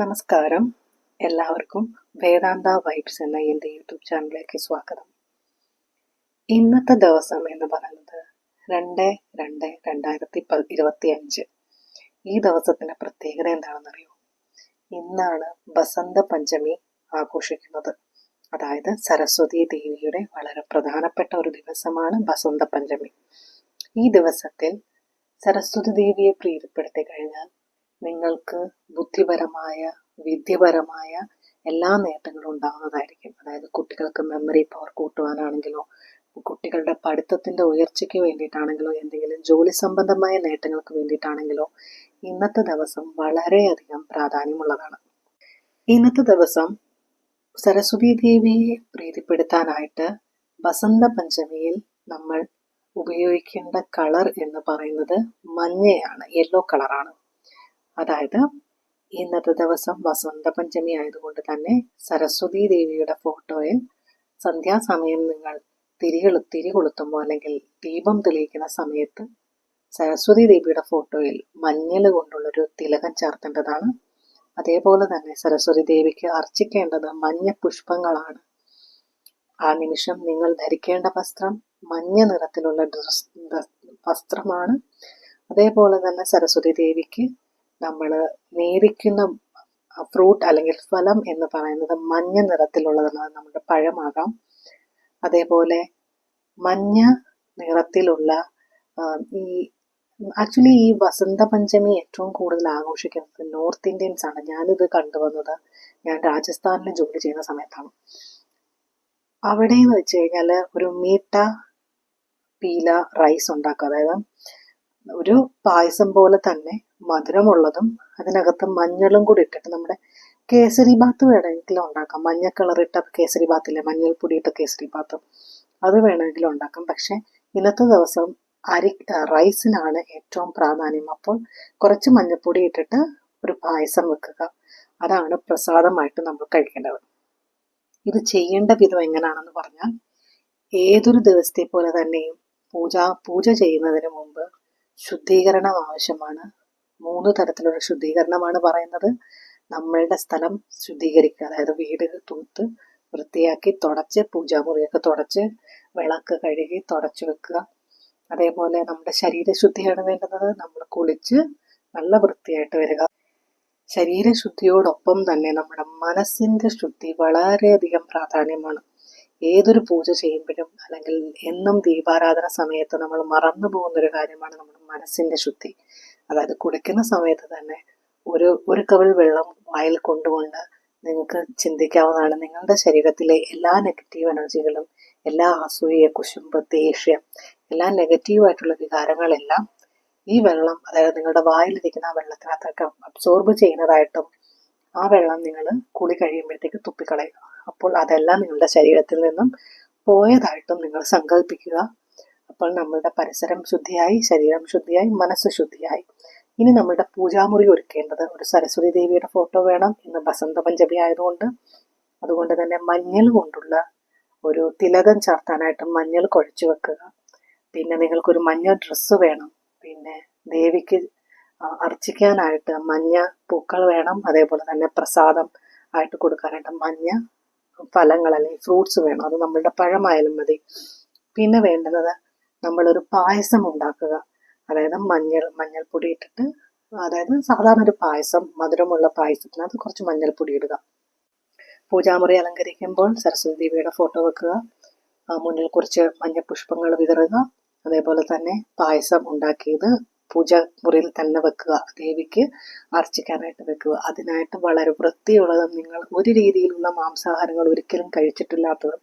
നമസ്കാരം. എല്ലാവർക്കും വേദാന്ത വൈബ്സ് എന്ന എന്റെ യൂട്യൂബ് ചാനലിലേക്ക് സ്വാഗതം. ഇന്നത്തെ ദിവസം എന്ന് പറയുന്നത് രണ്ട് രണ്ട് രണ്ടായിരത്തി ഇരുപത്തി അഞ്ച് ഈ ദിവസത്തിന്റെ പ്രത്യേകത എന്താണെന്നറിയോ? ഇന്നാണ് ബസന്ത പഞ്ചമി ആഘോഷിക്കുന്നത്. അതായത് സരസ്വതി ദേവിയുടെ വളരെ പ്രധാനപ്പെട്ട ഒരു ദിവസമാണ് ബസന്ത പഞ്ചമി. ഈ ദിവസത്തിൽ സരസ്വതി ദേവിയെ പ്രീതിപ്പെടുത്തി കഴിഞ്ഞാൽ നിങ്ങൾക്ക് ബുദ്ധിപരമായ വിദ്യപരമായ എല്ലാ നേട്ടങ്ങളും ഉണ്ടാകുന്നതായിരിക്കും അതായത് കുട്ടികൾക്ക് മെമ്മറി പവർ കൂട്ടുവാനാണെങ്കിലോ കുട്ടികളുടെ പഠിത്തത്തിന്റെ ഉയർച്ചയ്ക്ക് വേണ്ടിയിട്ടാണെങ്കിലോ എന്തെങ്കിലും ജോലി സംബന്ധമായ നേട്ടങ്ങൾക്ക് വേണ്ടിയിട്ടാണെങ്കിലോ ഇന്നത്തെ ദിവസം വളരെയധികം പ്രാധാന്യമുള്ളതാണ്. ഇന്നത്തെ ദിവസം സരസ്വതി ദേവിയെ പ്രീതിപ്പെടുത്താനായിട്ട് ബസന്ത പഞ്ചമിയിൽ നമ്മൾ ഉപയോഗിക്കേണ്ട കളർ എന്ന് പറയുന്നത് മഞ്ഞയാണ് യെല്ലോ കളറാണ് അതായത് ഇന്നത്തെ ദിവസം വസന്തപഞ്ചമി ആയതുകൊണ്ട് തന്നെ സരസ്വതി ദേവിയുടെ ഫോട്ടോയിൽ സന്ധ്യാസമയം നിങ്ങൾ തിരികൾ തിരി കൊളുത്തുമ്പോൾ അല്ലെങ്കിൽ ദീപം തെളിയിക്കുന്ന സമയത്ത് സരസ്വതി ദേവിയുടെ ഫോട്ടോയിൽ മഞ്ഞൾ കൊണ്ടുള്ളൊരു തിലകം ചേർത്തേണ്ടതാണ്. അതേപോലെ തന്നെ സരസ്വതി ദേവിക്ക് അർച്ചിക്കേണ്ടത് മഞ്ഞ പുഷ്പങ്ങളാണ്. ആ നിമിഷം നിങ്ങൾ ധരിക്കേണ്ട വസ്ത്രം മഞ്ഞ നിറത്തിലുള്ള ഡ്രസ് വസ്ത്രമാണ്. അതേപോലെ തന്നെ സരസ്വതി ദേവിക്ക് നമ്മൾ നേദിക്കുന്ന ഫ്രൂട്ട് അല്ലെങ്കിൽ ഫലം എന്ന് പറയുന്നത് മഞ്ഞ നിറത്തിലുള്ളതാണ് നമ്മുടെ പഴമാകാം. അതേപോലെ മഞ്ഞ നിറത്തിലുള്ള ഈ ആക്ച്വലി ഈ വസന്ത പഞ്ചമി ഏറ്റവും കൂടുതൽ ആഘോഷിക്കുന്നത് നോർത്ത് ഇന്ത്യൻസ് ആണ്. ഞാനിത് കണ്ടുവന്നത് ഞാൻ രാജസ്ഥാനിൽ ജോലി ചെയ്യുന്ന സമയത്താണ്. അവിടെ എന്ന് വെച്ച് കഴിഞ്ഞാൽ ഒരു മീട്ട പീല റൈസ് ഉണ്ടാക്കുക. അതായത് ഒരു പായസം പോലെ തന്നെ മധുരമുള്ളതും അതിനകത്ത് മഞ്ഞളും കൂടി ഇട്ടിട്ട് നമ്മുടെ കേസരി ബാത്ത് വേണമെങ്കിലും ഉണ്ടാക്കാം. മഞ്ഞ കളറിട്ട കേസരി ബാത്തില്ലേ മഞ്ഞൾപ്പൊടി ഇട്ട കേസരി ബാത്ത് അത് വേണമെങ്കിലും ഉണ്ടാക്കാം. പക്ഷെ ഇന്നത്തെ ദിവസം അരി റൈസിനാണ് ഏറ്റവും പ്രാധാന്യം. അപ്പോൾ കുറച്ച് മഞ്ഞൾപ്പൊടി ഇട്ടിട്ട് ഒരു പായസം വെക്കുക. അതാണ് പ്രസാദമായിട്ട് നമ്മൾ കഴിക്കേണ്ടത്. ഇത് ചെയ്യേണ്ട വിധം എങ്ങനെയാണെന്ന് പറഞ്ഞാൽ ഏതൊരു ദിവസത്തെ പോലെ തന്നെയും പൂജ പൂജ ചെയ്യുന്നതിന് മുമ്പ് ശുദ്ധീകരണം ആവശ്യമാണ്. മൂന്ന് തരത്തിലുള്ള ശുദ്ധീകരണമാണ് പറയുന്നത്. നമ്മളുടെ സ്ഥലം ശുദ്ധീകരിക്കുക അതായത് വീട് തൂത്ത് വൃത്തിയാക്കി തുടച്ച് പൂജാമുറിയൊക്കെ തുടച്ച് വിളക്ക് കഴുകി തുടച്ചു വെക്കുക. അതേപോലെ നമ്മുടെ ശരീരശുദ്ധിയാണ് വേണ്ടത് നമ്മൾ കുളിച്ച് നല്ല വൃത്തിയായിട്ട് വരിക. ശരീരശുദ്ധിയോടൊപ്പം തന്നെ നമ്മുടെ മനസ്സിന്റെ ശുദ്ധി വളരെയധികം പ്രാധാന്യമാണ്. ഏതൊരു പൂജ ചെയ്യുമ്പോഴും അല്ലെങ്കിൽ എന്നും ദീപാരാധന സമയത്ത് നമ്മൾ മറന്നു പോകുന്ന ഒരു കാര്യമാണ് നമ്മുടെ മനസ്സിന്റെ ശുദ്ധി. അതായത് കുടിക്കുന്ന സമയത്ത് തന്നെ ഒരു ഒരു കവിൾ വെള്ളം വായിൽ കൊണ്ടുകൊണ്ട് നിങ്ങൾക്ക് ചിന്തിക്കാവുന്നതാണ്. നിങ്ങളുടെ ശരീരത്തിലെ എല്ലാ നെഗറ്റീവ് എനർജികളും എല്ലാ അസൂയ കുശുമ്പ് ദേഷ്യം എല്ലാ നെഗറ്റീവായിട്ടുള്ള വികാരങ്ങളെല്ലാം ഈ വെള്ളം അതായത് നിങ്ങളുടെ വായിലിരിക്കുന്ന ആ വെള്ളത്തിനകത്തൊക്കെ അബ്സോർബ് ചെയ്യുന്നതായിട്ടും ആ വെള്ളം നിങ്ങൾ കുളി കഴിയുമ്പോഴത്തേക്ക് തുപ്പിക്കളയുക. അപ്പോൾ അതെല്ലാം നിങ്ങളുടെ ശരീരത്തിൽ നിന്നും പോയതായിട്ടും നിങ്ങൾ സങ്കല്പിക്കുക അപ്പോൾ നമ്മളുടെ പരിസരം ശുദ്ധിയായി ശരീരം ശുദ്ധിയായി മനസ്സ് ശുദ്ധിയായി. ഇനി നമ്മളുടെ പൂജാമുറി ഒരുക്കേണ്ടത് ഒരു സരസ്വതി ദേവിയുടെ ഫോട്ടോ വേണം ഇന്ന് ബസന്ത പഞ്ചമി ആയതുകൊണ്ട്. അതുകൊണ്ട് തന്നെ മഞ്ഞൾ കൊണ്ടുള്ള ഒരു തിലകം ചാർത്താനായിട്ട് മഞ്ഞൾ കുഴച്ചു വെക്കുക. പിന്നെ നിങ്ങൾക്കൊരു മഞ്ഞ ഡ്രസ്സ് വേണം. പിന്നെ ദേവിക്ക് അർച്ചിക്കാനായിട്ട് മഞ്ഞ പൂക്കൾ വേണം. അതേപോലെ തന്നെ പ്രസാദം ആയിട്ട് കൊടുക്കാനായിട്ട് മഞ്ഞ ഫലങ്ങൾ അല്ലെങ്കിൽ ഫ്രൂട്ട്സ് വേണം. അത് നമ്മളുടെ പഴമായാലും മതി. പിന്നെ വേണ്ടുന്നത് നമ്മളൊരു പായസം ഉണ്ടാക്കുക. അതായത് മഞ്ഞൾ മഞ്ഞൾപ്പൊടി ഇട്ടിട്ട് അതായത് സാധാരണ ഒരു പായസം മധുരമുള്ള പായസത്തിനകത്ത് കുറച്ച് മഞ്ഞൾപ്പൊടി ഇടുക. പൂജാമുറി അലങ്കരിക്കുമ്പോൾ സരസ്വതി ദേവിയുടെ ഫോട്ടോ വെക്കുക. മുന്നിൽ കുറച്ച് മഞ്ഞപ്പുഷ്പങ്ങൾ വിതറുക. അതേപോലെ തന്നെ പായസം ഉണ്ടാക്കിയത് പൂജ മുറിയിൽ തന്നെ വെക്കുക. ദേവിക്ക് അർച്ചിക്കാനായിട്ട് വെക്കുക. അതിനായിട്ട് വളരെ വൃത്തിയുള്ളതും നിങ്ങൾ ഒരു രീതിയിലുള്ള മാംസാഹാരങ്ങൾ ഒരിക്കലും കഴിച്ചിട്ടില്ലാത്തതും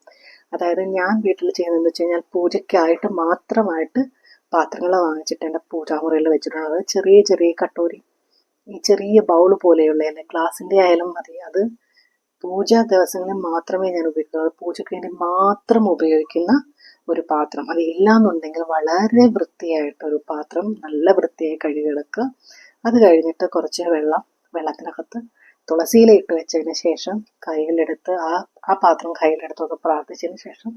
അതായത് ഞാൻ വീട്ടിൽ ചെയ്യുന്നതെന്ന് വെച്ച് കഴിഞ്ഞാൽ പൂജയ്ക്കായിട്ട് മാത്രമായിട്ട് പാത്രങ്ങൾ വാങ്ങിച്ചിട്ട് എന്റെ പൂജാമുറിയിൽ വെച്ചിട്ടുണ്ട് ചെറിയ ചെറിയ കട്ടോരി ഈ ചെറിയ ബൗൾ പോലെയുള്ള അല്ലെ ഗ്ലാസിന്റെ ആയാലും മതി. അത് പൂജാ ദിവസങ്ങളിൽ മാത്രമേ ഞാൻ ഉപയോഗിക്കുള്ളൂ. പൂജയ്ക്ക് വേണ്ടി മാത്രം ഉപയോഗിക്കുന്ന ഒരു പാത്രം. അത് ഇല്ലാന്നുണ്ടെങ്കിൽ വളരെ വൃത്തിയായിട്ടൊരു പാത്രം നല്ല വൃത്തിയായി കഴുകിയെടുക്കുക. അത് കഴിഞ്ഞിട്ട് കുറച്ച് വെള്ളം വെള്ളത്തിനകത്ത് തുളസിയില ഇട്ട് വെച്ചതിന് ശേഷം കയ്യിലെടുത്ത് ആ ആ പാത്രം കയ്യിലെടുത്തൊക്കെ പ്രാർത്ഥിച്ചതിന് ശേഷം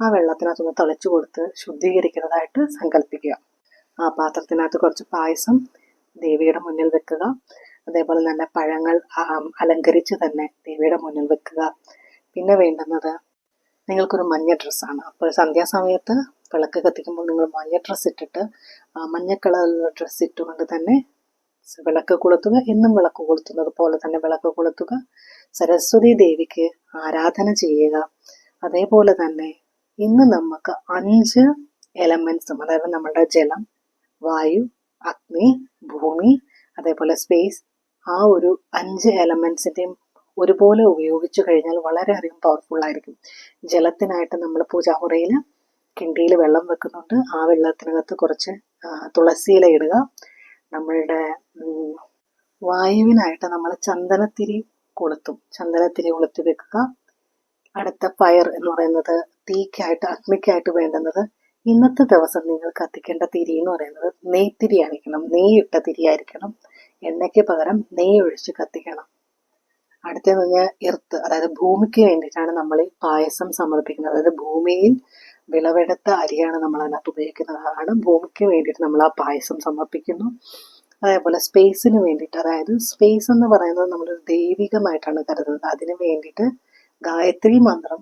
ആ വെള്ളത്തിനകത്തൊന്ന് തിളച്ചു കൊടുത്ത് ശുദ്ധീകരിക്കുന്നതായിട്ട് സങ്കല്പിക്കുക. ആ പാത്രത്തിനകത്ത് കുറച്ച് പായസം ദേവിയുടെ മുന്നിൽ വെക്കുക. അതേപോലെ തന്നെ പഴങ്ങൾ അലങ്കരിച്ച് തന്നെ ദേവിയുടെ മുന്നിൽ വെക്കുക. പിന്നെ വേണ്ടുന്നത് നിങ്ങൾക്കൊരു മഞ്ഞ ഡ്രസ്സാണ്. അപ്പോൾ സന്ധ്യാസമയത്ത് വിളക്ക് കത്തിക്കുമ്പോൾ നിങ്ങൾ മഞ്ഞ ഡ്രസ്സ് ഇട്ടിട്ട് മഞ്ഞ കളറിലുള്ള ഡ്രസ്സ് ഇട്ടുകൊണ്ട് തന്നെ വിളക്ക് കൊളുത്തുക എന്നും വിളക്ക് കൊളുത്തുന്നത് പോലെ തന്നെ വിളക്ക് കൊളുത്തുക. സരസ്വതി ദേവിക്ക് ആരാധന ചെയ്യുക. അതേപോലെ തന്നെ ഇന്ന് നമുക്ക് അഞ്ച് എലമെന്റ്സും അതായത് നമ്മുടെ ജലം വായു അഗ്നി ഭൂമി അതേപോലെ സ്പേസ് ആ ഒരു അഞ്ച് എലമെന്റ്സിന്റെയും ഒരുപോലെ ഉപയോഗിച്ചു കഴിഞ്ഞാൽ വളരെയധികം പവർഫുൾ ആയിരിക്കും. ജലത്തിനായിട്ട് നമ്മൾ പൂജാമുറിയിൽ കിണ്ടിയിൽ വെള്ളം വെക്കുന്നുണ്ട്. ആ വെള്ളത്തിനകത്ത് കുറച്ച് തുളസിയില ഇടുക. നമ്മളുടെ വായുവിനായിട്ട് നമ്മൾ ചന്ദനത്തിരി കൊളുത്തും. ചന്ദനത്തിരി കൊളുത്തി വെക്കുക. അടുത്ത ഫയർ എന്ന് പറയുന്നത് തീക്കായിട്ട് അഗ്നിക്കായിട്ട് വേണ്ടുന്നത് ഇന്നത്തെ ദിവസം നിങ്ങൾ കത്തിക്കേണ്ട തിരി എന്ന് പറയുന്നത് നെയ്ത്തിരി ആയിരിക്കണം. നെയ്യിട്ട തിരി ആയിരിക്കണം. എണ്ണയ്ക്ക് പകരം നെയ്യ് ഒഴിച്ച് കത്തിക്കണം. അടുത്തത് പറഞ്ഞാൽ എർത്ത് അതായത് ഭൂമിക്ക് വേണ്ടിയിട്ടാണ് നമ്മൾ ഈ പായസം സമർപ്പിക്കുന്നത്. അതായത് ഭൂമിയിൽ വിളവെടുത്ത അരിയാണ് നമ്മൾ അതിനകത്ത് ഉപയോഗിക്കുന്നത്. അതാണ് ഭൂമിക്ക് വേണ്ടിയിട്ട് നമ്മൾ ആ പായസം സമർപ്പിക്കുന്നു. അതേപോലെ സ്പേസിന് വേണ്ടിയിട്ട് അതായത് സ്പേസ് എന്ന് പറയുന്നത് നമ്മൾ ദൈവികമായിട്ടാണ് കരുതുന്നത്. അതിന് വേണ്ടിയിട്ട് ഗായത്രി മന്ത്രം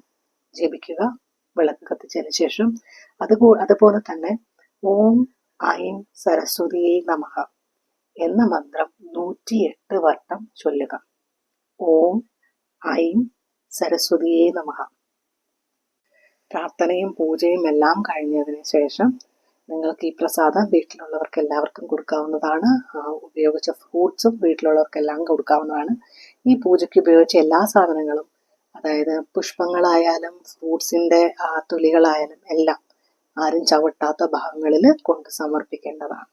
ജപിക്കുക വിളക്ക് കത്തിച്ചതിന് ശേഷം. അത് അതുപോലെ തന്നെ ഓം ഐം സരസ്വതിയെ നമഹ എന്ന മന്ത്രം നൂറ്റിയെട്ട് വട്ടം ചൊല്ലുക. ഓം ഐം സരസ്വതിയെ നമഃ പ്രാർത്ഥനയും പൂജയും എല്ലാം കഴിഞ്ഞതിന് ശേഷം നിങ്ങൾക്ക് ഈ പ്രസാദം വീട്ടിലുള്ളവർക്ക് എല്ലാവർക്കും കൊടുക്കാവുന്നതാണ്. ഉപയോഗിച്ച ഫ്രൂട്ട്സും വീട്ടിലുള്ളവർക്കെല്ലാം കൊടുക്കാവുന്നതാണ്. ഈ പൂജയ്ക്ക് ഉപയോഗിച്ച എല്ലാ സാധനങ്ങളും അതായത് പുഷ്പങ്ങളായാലും ഫ്രൂട്ട്സിന്റെ തൊലികളായാലും എല്ലാം ആരും ചവിട്ടാത്ത ഭാഗങ്ങളിൽ കൊണ്ട് സമർപ്പിക്കേണ്ടതാണ്.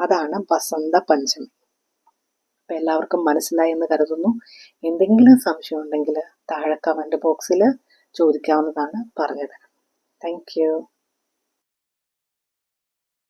അതാണ് വസന്ത പഞ്ചമി. അപ്പം എല്ലാവർക്കും മനസ്സിലായി എന്ന് കരുതുന്നു. എന്തെങ്കിലും സംശയം ഉണ്ടെങ്കിൽ താഴെ കമന്റ് ബോക്സിൽ ചോദിക്കാവുന്നതാണ് പറഞ്ഞത്. താങ്ക്